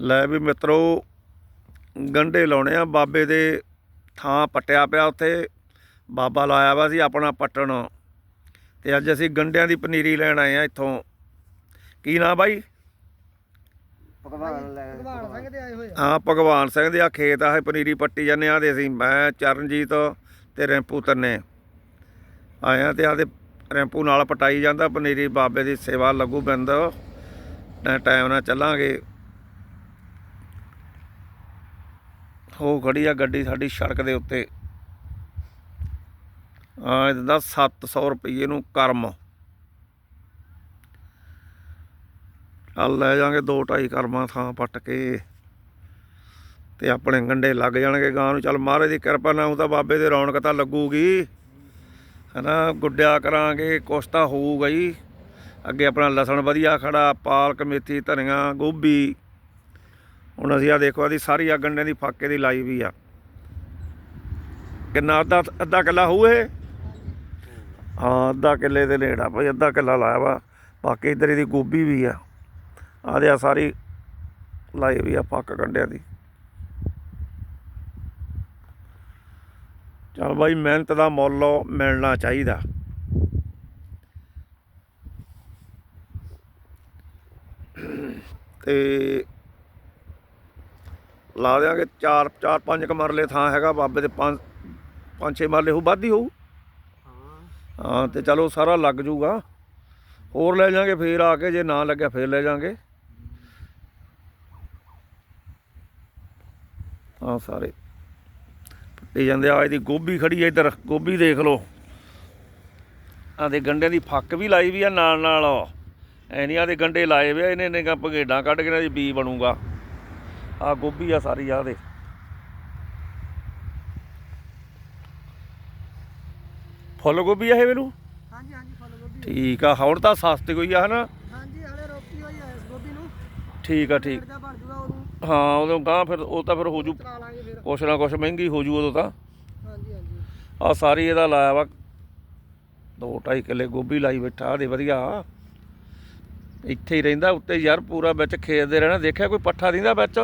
ਲੈ ਵੀ ਮਿੱਤਰੋ ਗੰਡੇ ਲਾਉਣੇ ਆ। ਬਾਬੇ ਦੇ ਥਾਂ ਪੱਟਿਆ ਪਿਆ ਉੱਥੇ। ਬਾਬਾ ਲਾਇਆ ਵਾ ਸੀ ਆਪਣਾ ਪੱਟਣ। ਤੇ ਅੱਜ ਅਸੀਂ ਗੰਡਿਆਂ ਦੀ ਪਨੀਰੀ ਲੈਣ ਆਏ ਆ ਇੱਥੋਂ। ਕੀ ਨਾਂ ਬਾਈ? ਭਗਵਾਨ ਸਿੰਘ ਦੇ ਆਏ ਹੋਏ ਆ। ਹਾਂ ਭਗਵਾਨ ਸਿੰਘ ਦੇ ਆ ਖੇਤ ਆ ਇਹ ਪਨੀਰੀ ਪੱਟੀ ਜਾਂਦੇ ਆ। ਤੇ ਅਸੀਂ ਮੈਂ ਚਰਨਜੀਤ ਤੇ ਰੈਂਪੂ ਤੰਨੇ ਆਏ ਆ ਤੇ ਆਦੇ ਰੈਂਪੂ ਨਾਲ ਪਟਾਈ ਜਾਂਦਾ। ਪਨੀਰੀ ਬਾਬੇ ਦੀ ਸੇਵਾ ਲੱਗੂ ਬਿੰਦ। ਟਾਈਮ ਨਾਲ ਚੱਲਾਂਗੇ। ਹੋ ਖੜੀ ਆ ਗੱਡੀ ਸਾਡੀ ਸੜਕ ਦੇ ਉੱਤੇ। ਆ ਇਹਦਾ 700 ਰੁਪਏ ਨੂੰ ਕਰਮ। ਚੱਲ ਲੈ ਜਾਾਂਗੇ ਦੋ ਢਾਈ ਕਰਮਾਂ ਥਾਂ ਪੱਟ ਕੇ। ਤੇ ਆਪਣੇ ਗੰਡੇ ਲੱਗ ਜਾਣਗੇ ਗਾਂ ਨੂੰ। ਚੱਲ ਮਹਾਰਾਜ ਦੀ ਕਿਰਪਾ ਨਾਲ ਤਾਂ ਬਾਬੇ ਦੇ ਰੌਣਕ ਤਾਂ ਲੱਗੂਗੀ। ਹਨਾ, ਗੁੱਡਿਆ ਕਰਾਂਗੇ, ਕੁਛ ਤਾਂ ਹੋਊਗਾ ਹੀ। ਅੱਗੇ ਆਪਣਾ ਲਸਣ ਵਧੀਆ ਖੜਾ, ਪਾਲਕ, ਮੇਥੀ, ਧਨੀਆ, ਗੋਭੀ। ਹੁਣ ਅਸੀਂ ਆ ਦੇਖੋ ਆਦੀ ਸਾਰੀ ਆ ਗੰਡਿਆਂ ਦੀ ਫਾਕੇ ਦੀ ਲਾਈ ਵੀ ਆ। ਕਿੰਨਾ ਅੱਧਾ ਅੱਧਾ ਕਿੱਲਾ ਹੋਊ ਇਹ? ਹਾਂ, ਅੱਧਾ ਕਿੱਲੇ ਦੇ ਨੇੜਾ ਭਾਈ, ਅੱਧਾ ਕਿੱਲਾ ਲਾਇਆ ਵਾ। ਬਾਕੀ ਇਧਰ ਇਹਦੀ ਗੋਭੀ ਵੀ ਆ। ਆਦੇ ਆ ਸਾਰੀ ਲਾਈ ਵੀ ਆ ਫੱਕ ਗੰਡਿਆਂ ਦੀ। ਚਲ ਬਾਈ, ਮਿਹਨਤ ਦਾ ਮੁੱਲ ਮਿਲਣਾ ਚਾਹੀਦਾ। ਤੇ ਲਾ ਦਿਆਂਗੇ ਚਾਰ ਚਾਰ ਪੰਜ ਕ ਮਰਲੇ ਥਾਂ ਹੈਗਾ, ਬਾਬੇ ਦੇ ਪੰਜ ਪੰਜ ਛੇ ਮਰਲੇ ਹੋ ਵੱਧ ਹੀ ਹੋਊ। ਹਾਂ, ਤੇ ਚਲੋ ਸਾਰਾ ਲੱਗ ਜੂਗਾ। ਹੋਰ ਲੈ ਜਾਾਂਗੇ, ਫੇਰ ਆ ਕੇ ਜੇ ਨਾ ਲੱਗਿਆ, ਫੇਰ ਲੈ ਜਾਾਂਗੇ। ਆ ਸਾਰੇ। ਪੱਟੀ ਜਾਂਦੇ ਆ, ਇਹਦੀ ਗੋਭੀ ਖੜੀ ਆ ਇੱਧਰ, ਗੋਭੀ ਦੇਖ ਲਓ। ਆ ਦੇ ਗੰਡਿਆਂ ਦੀ ਫੱਕ ਵੀ ਲਾਈ ਵੀ ਆ ਨਾਲ ਨਾਲ ਐ ਨਹੀਂ ਆ ਦੇ ਗੰਡੇ ਲਾਏ ਵੇ ਇਹਨੇ ਨੇ ਭਗੇਡਾਂ ਕੱਢ ਕੇ ਦੀ ਬੀ ਬਣੂਗਾ। ਆ ਗੋਭੀ ਆ ਸਾਰੀ ਆ ਦੇ। ਫੁੱਲ ਗੋਭੀ ਆ ਇਹ ਮੈਨੂੰ ਹਾਂਜੀ ਹਾਂਜੀ ਫੁੱਲ ਗੋਭੀ ਠੀਕ ਆ ਹੁਣ ਤਾਂ ਸਸਤੀ ਕੋਈ ਆ ਹਨਾ? ਹਾਂਜੀ ਹਲੇ ਰੋਕੀ ਹੋਈ ਆ ਇਸ ਗੋਭੀ ਨੂੰ। ਠੀਕ ਆ ਠੀਕ। ਹਾਂ ਉਦੋਂ ਗਾਂ ਫਿਰ ਉਹ ਤਾਂ ਫਿਰ ਹੋ ਜੂ। ਕੁਛ ਨਾ ਕੁਛ ਮਹਿੰਗੀ ਹੋ ਜੂ ਉਦੋਂ ਤਾਂ। ਹਾਂਜੀ ਹਾਂਜੀ। ਆ ਸਾਰੀ ਇਹਦਾ ਲਾਇਆ ਵਾ। 2.5 ਕਿੱਲੇ ਗੋਭੀ ਲਾਈ ਬੈਠਾ ਦੇ ਵਧੀਆ। ਇੱਥੇ ਹੀ ਰਹਿੰਦਾ ਉੱਤੇ ਯਾਰ ਪੂਰਾ ਵਿੱਚ ਖੇਤ ਦੇ ਰਹਿਣਾ ਦੇਖਿਆ ਕੋਈ ਪੱਠਾ ਦਿੰਦਾ ਵਿੱਚ?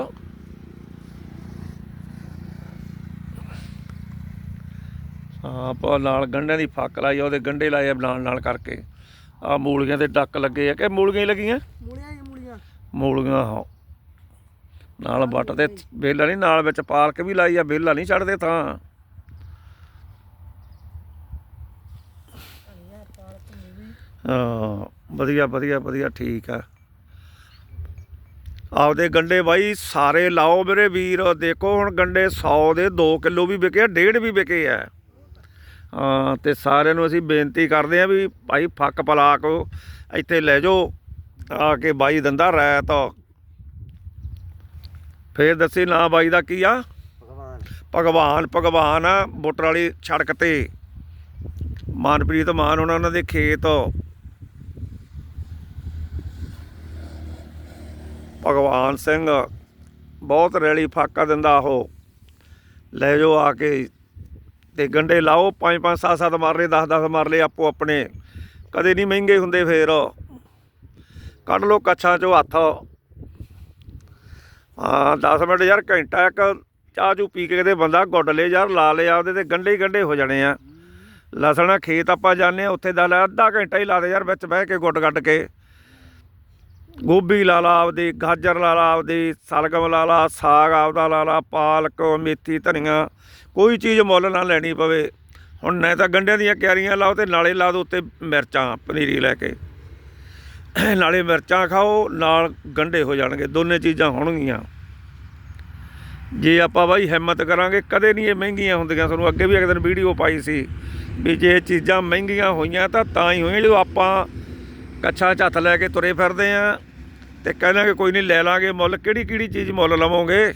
ਆਪਾਂ ਨਾਲ ਗੰਢਿਆਂ ਦੀ ਫੱਕ ਲਾਈ ਆ ਉਹਦੇ ਗੰਢੇ ਲਾਏ ਆ ਨਾਲ ਨਾਲ ਕਰਕੇ। ਆ ਮੂਲੀਆਂ ਦੇ ਡੱਕ ਲੱਗੇ ਆ ਕਿ ਮੂਲੀਆਂ ਹੀ ਲੱਗੀਆਂ? ਮੂਲੀਆਂ ਹੀ ਮੂਲੀਆਂ। ਮੂਲੀਆਂ ਹਾਂ। ਨਾਲ ਵੱਟ ਦੇ ਬੇਲਾ ਨਹੀਂ। ਨਾਲ ਵਿੱਚ ਪਾਲਕ ਵੀ ਲਾਈ ਆ ਬੇਲਾ ਨਹੀਂ ਛੱਡਦੇ ਤਾਂ ਹਾਂ। ਵਧੀਆ ਵਧੀਆ ਵਧੀਆ ਠੀਕ ਆ। ਆਪਦੇ ਗੰਡੇ ਬਾਈ ਸਾਰੇ ਲਾਓ ਮੇਰੇ ਵੀਰ ਦੇਖੋ ਹੁਣ ਗੰਡੇ 100 ਦੇ 2 ਕਿਲੋ ਵੀ ਵਿਕੇ ਆ ਡੇਢ ਵੀ ਵਿਕੇ ਆ। ਹਾਂ ਤੇ ਸਾਰਿਆਂ ਨੂੰ ਅਸੀਂ ਬੇਨਤੀ ਕਰਦੇ ਆ ਵੀ ਭਾਈ ਫੱਕ ਪਲਾ ਕੋ ਇੱਥੇ ਲੈ ਜਾਓ ਆ ਕੇ ਬਾਈ ਦੰਦਾ ਰੈਤ ਫੇਰ ਦੱਸੀ ਨਾ ਬਾਈ ਦਾ ਕੀ ਆ? ਭਗਵਾਨ। ਭਗਵਾਨ ਭਗਵਾਨ ਆ ਬੁੱਟਰ ਵਾਲੀ ਸੜਕ ਤੇ। ਮਾਨਪ੍ਰੀਤ ਮਾਨ ਉਹਨਾਂ ਦੇ ਖੇਤ। ਭਗਵਾਨ ਸਿੰਘ ਬਹੁਤ ਰੈਲੀ ਫਾਕਾ ਦਿੰਦਾ ਉਹ। ਲੈ ਜਾਓ ਆ ਕੇ ਤੇ ਗੰਡੇ ਲਾਓ, ਪੰਜ ਪੰਜ, ਸੱਤ ਸੱਤ ਮਾਰ ਮਾਰਲੇ 10 10 ਮਾਰਲੇ ਆਪੋ ਆਪਣੇ। ਕਦੇ ਨਹੀਂ ਮਹਿੰਗੇ ਹੁੰਦੇ ਫੇਰ। ਕੱਢ ਲਓ ਕੱਛਾਂ ਚੋਂ ਹੱਥ। ਹਾਂ 10 ਮਿੰਟ ਯਾਰ ਘੰਟਾ ਇੱਕ ਚਾਹ ਚੂ ਪੀ ਕੇ ਕਿਤੇ ਬੰਦਾ ਗੁੱਡ ਲੇ ਯਾਰ, ਲਾ ਲਿਆ ਉਹਦੇ ਤੇ ਗੰਡੇ ਹੀ ਗੰਡੇ ਹੋ ਜਾਣੇ ਆ। ਲਸਣਾ, ਖੇਤ ਆਪਾਂ ਜਾਂਦੇ ਆ ਉੱਥੇ ਦਾ ਲੈ ਅੱਧਾ ਘੰਟਾ ਹੀ ਲਾ ਦੇ ਯਾਰ, ਵਿੱਚ ਬਹਿ ਕੇ ਗੁੱਡ ਕੱਢ ਕੇ। ਗੋਭੀ ਲਾ ਲਾ ਆਪਦੀ, ਗਾਜਰ ਲਾ ਲਾ ਆਪਦੀ, ਸਲਗਮ ਲਾ ਲਾ, ਸਾਗ ਆਪਦਾ ਲਾ ਲਾ, ਪਾਲਕ, ਮੇਥੀ, ਧਨੀਆ। ਕੋਈ ਚੀਜ਼ ਮੁੱਲ ਨਾ ਲੈਣੀ ਪਵੇ। ਹੁਣ ਨਾ ਤਾਂ ਗੰਡਿਆਂ ਦੀਆਂ ਕਿਆਰੀਆਂ ਲਾਓ ਤੇ ਨਾਲੇ ਲਾ ਦੋ ਉੱਤੇ ਮਿਰਚਾਂ, ਪਨੀਰੀ ਲੈ ਕੇ। ਨਾਲੇ ਮਿਰਚਾਂ ਖਾਓ, ਨਾਲ ਗੰਡੇ ਹੋ ਜਾਣਗੇ, ਦੋਨੇ ਚੀਜ਼ਾਂ ਹੋਣਗੀਆਂ। ਜੇ ਆਪਾਂ ਬਾਈ ਹਿੰਮਤ ਕਰਾਂਗੇ, ਕਦੇ ਨਹੀਂ ਇਹ ਮਹਿੰਗੀਆਂ ਹੁੰਦੀਆਂ। ਤੁਹਾਨੂੰ ਅੱਗੇ ਵੀ ਇੱਕ ਦਿਨ ਵੀਡੀਓ ਪਾਈ ਸੀ ਵੀ ਜੇ ਇਹ ਚੀਜ਼ਾਂ ਮਹਿੰਗੀਆਂ ਹੋਈਆਂ ਤਾਂ ਤਾਂ ਹੀ ਹੋਈਆਂ, ਜਦੋਂ ਆਪਾਂ ਕੱਛਾ ਝੱਥ ਲੈ ਕੇ ਤੁਰੇ ਫਿਰਦੇ ਆ। ਤੇ ਕਹਿੰਦਾਂਗੇ ਕੋਈ ਨਹੀਂ ਲੈ ਲਾਂਗੇ ਮੁੱਲ ਕਿਹੜੀ ਕਿਹੜੀ ਚੀਜ਼ ਮੁੱਲ ਲਵੋਗੇ?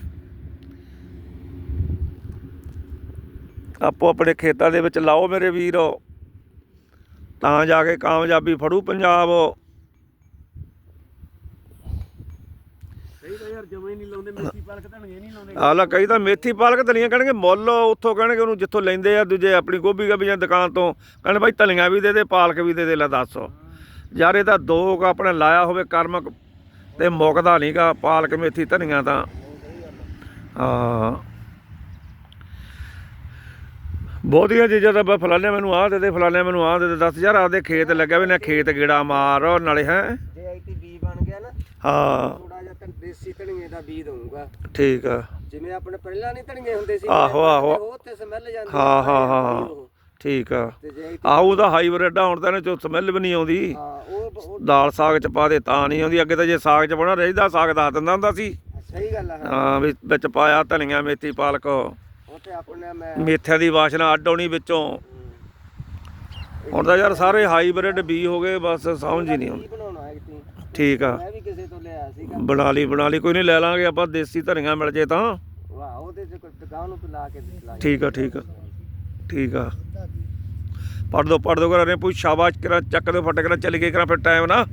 ਆਪੋ ਆਪਣੇ ਖੇਤਾਂ ਦੇ ਵਿੱਚ ਲਾਓ ਮੇਰੇ ਵੀਰ। ਤਾਂ ਜਾ ਕੇ ਕਾਮਯਾਬੀ ਫੜੂ ਪੰਜਾਬ। ਆਲਾ ਕਈ ਤਾਂ ਮੇਥੀ ਪਾਲਕ ਧਨੀਆਂ ਕਹਿਣਗੇ ਮੁੱਲ ਉੱਥੋਂ ਕਹਿਣਗੇ ਉਹਨੂੰ ਜਿੱਥੋਂ ਲੈਂਦੇ ਆ ਦੂਜੇ ਆਪਣੀ ਗੋਭੀ ਗੱਭੀਆਂ ਦੁਕਾਨ ਤੋਂ ਕਹਿੰਦੇ ਭਾਈ ਧਨੀਆਂ ਵੀ ਦੇ ਦੇ ਪਾਲਕ ਵੀ ਦੇ ਦੇ ਲੈ ਦੱਸ। ਯਾਰ ਇਹ ਤਾਂ ਦੋ ਕੁ ਆਪਣੇ ਲਾਇਆ ਹੋਵੇ ਕਰਮ ਤੇ ਮੁੱਕਦਾ ਨਹੀਂਗਾ ਪਾਲਕ ਮੇਥੀ ਧਨੀਆ ਤਾਂ। ਹਾਂ। ਬਹੁਤੀਆਂ ਚੀਜ਼ਾਂ ਤਾਂ ਫਲਾਣੇ ਮੈਨੂੰ ਆਹ ਦੇ ਦੇ ਫਲਾਣੇ ਮੈਨੂੰ ਆਹ ਦੇ ਦੇ। ਦੱਸ ਯਾਰ ਆਪਦੇ ਖੇਤ ਲੱਗਿਆ ਵੀ ਨਾ ਖੇਤ ਗੇੜਾ ਮਾਰ ਨਾਲੇ ਹੈ। ਜੇ ਆਈਟੀ ਬੀ ਬਣ ਗਿਆ ਨਾ ਹਾਂ। ਥੋੜਾ ਜਿਹਾ ਦੇਸੀ ਧਨੀਏ ਦਾ ਬੀ ਦਊਗਾ। ਠੀਕ ਆ। ਜਿਵੇਂ ਆਪਣੇ ਪਹਿਲਾਂ ਨਹੀਂ ਧਨੀਏ ਹੁੰਦੇ ਸੀ ਆਹੋ, ਆਹੋ। ਉਹ ਤੇ ਸਮੈਲ ਜਾਂਦੀ ਹਾਂ, ਹਾਂ, ਆ, ਹਾਂ। ਠੀਕ ਆ। ਤੇ ਜੇ ਆਹ ਉਹਦਾ ਹਾਈਬ੍ਰਿਡ ਆ ਹੁਣ ਤਾਂ ਇਹਨੇ ਚੋਂ ਸਮੈਲ ਵੀ ਨਹੀਂ ਆਉਂਦੀ। ਹਾਂ ਉਹ ਉਹ ਦਾਲ ਸਾਗ ਚ ਪਾ ਦੇ ਤਾਂ ਨਹੀਂ ਆਉਂਦੀ ਅੱਗੇ ਤਾਂ ਜੇ ਸਾਗ ਚ ਪਾਉਣਾ ਰਹਿਦਾ ਸਾਗ ਦੱਸ ਦਿੰਦਾ ਹੁੰਦਾ ਸੀ। ਸਹੀ ਗੱਲ ਆ। ਹਾਂ। ਵੀ ਵਿੱਚ ਪਾਇਆ ਧਨੀਆ ਮੇਥੀ ਪਾਲਕ। ਉਹ ਤੇ ਆਪਣੇ ਮੈਂ ਮੇਥਿਆਂ ਦੀ ਵਾਸ਼ਨਾ ਅੱਡ ਆਉਣੀ ਵਿੱਚੋਂ। ਹੁਣ ਤਾਂ ਯਾਰ ਸਾਰੇ ਹਾਈਬ੍ਰਿਡ ਬੀ ਹੋ ਗਏ ਬਸ ਸਮਝ ਹੀ ਨਹੀਂ ਆਉਂਦੀ। ਕੀ ਬਣਾਉਣਾ ਹੈ ਕਿ ਠੀਕ ਆ। ਮੈਂ ਵੀ ਕਿਸੇ ਤੋਂ ਲਿਆ ਸੀਗਾ। ਬਣਾ ਲਈ ਬਣਾ ਲਈ ਕੋਈ ਨਹੀਂ ਲੈ ਲਾਂਗੇ ਆਪਾਂ ਦੇਸੀ ਧਨੀਆ ਮਿਲ ਜੇ ਤਾਂ। ਵਾਹ ਉਹਦੇ ਚ ਕੋਈ ਦੁਕਾਨ ਨੂੰ ਲਾ ਕੇ ਠੀਕ ਆ ਠੀਕ ਆ। ਠੀਕ ਆ। ਪੜ ਦੋ ਪੜ ਦੋ ਕਰਾਂ ਪੁੱਛ ਸ਼ਾਬਾਸ਼ ਕਰਾਂ, ਚੱਕ ਦੋ, ਫਟ ਕਰਾਂ, ਚੱਲ ਗਏ ਕਰਾਂ ਫਿਰ ਟਾਈਮ ਨਾ।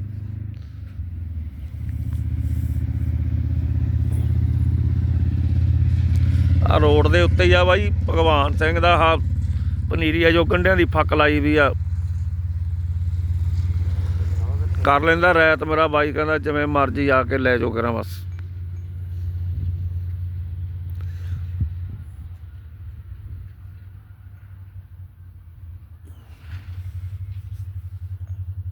ਆ ਰੋਡ ਦੇ ਉੱਤੇ ਹੀ ਆ ਬਾਈ, ਭਗਵਾਨ ਸਿੰਘ ਦਾ ਆ ਪਨੀਰੀ ਆ ਜੋ ਗੰਢਿਆਂ ਦੀ ਫੱਕ ਲਾਈ ਵੀ ਆ। ਕਰ ਲੈਂਦਾ ਰੈਤ ਮੇਰਾ ਬਾਈ, ਕਹਿੰਦਾ ਜਿਵੇਂ ਮਰਜ਼ੀ ਆ ਕੇ ਲੈ ਜਾਓ ਕਰਾਂ ਬਸ।